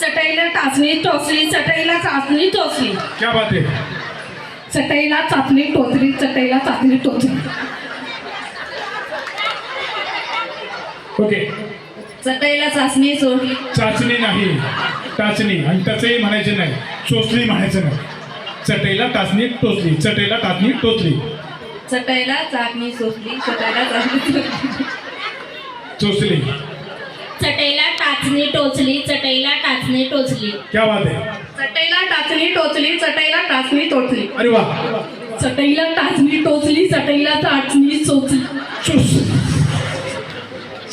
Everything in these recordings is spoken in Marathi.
चटईला टाचणी टोचली चटईला चाचणी टोचली. क्या बात है चटईला चाचणी टोचली चटईला चाचणी टोचली. ओके. चटईला चाचणी सोडली चाचणी नाही टाचणी. आणि त्याचंही म्हणायचे नाही चोचली म्हणायचं नाही. चटईला टाचणी टोचली. चटईला टाचणी टोचली. चटईला चाचणी सोडली चटईला चाचणी चोचली. चटईला टाचणी टोचली. चटईला टाचणी टोचली. क्या बात है? चटईला टाचणी टोचली चटईला टाचणी टोचली. अरे वा. चटईला टाचणी टोचली चटईला टाचणी चोचली चुस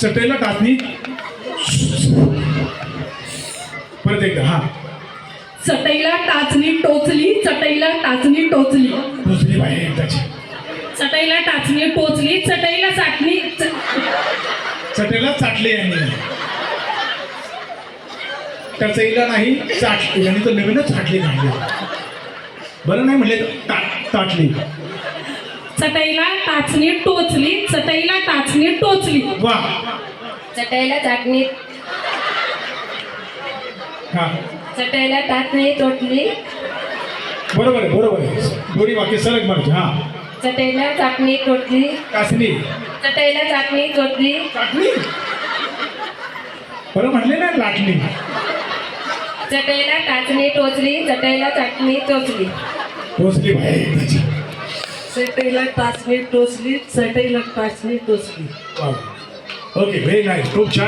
चटईला टाचणी. परत एकदा हा. चटईला टाचणी टोचली चटईला टाचणी टोचली. टोचली बाई एकदाची. चटईला टाचणी टोचली चटईला चाटणी च- चटईला चाटले यांनी टचईला नाही चाटली यांनी तर नवीनच चाटली काढली बरं नाही म्हणले ता- ताटली. चटईला टाचणी टोचली चटईला टाचणी टोचली. वा. चटईला चाटणी. हा. चटईला टाचणी टोचली. बरोबर आहे बरोबर आहे. दोन्ही वाक्य सलग मारते हा. चटईला चाटणी टोचली. टाचणी. चटईला चाटणी टोचली. चाटणी? बरं म्हणले ना लाटणी. चटईला टाचणी टोचली चटईला चाटणी टोचली. टोचली एकदाची चटईला टाचणी टोचली चटईला टाचणी टोचली. ओके व्हेरी नाईस खूप छान.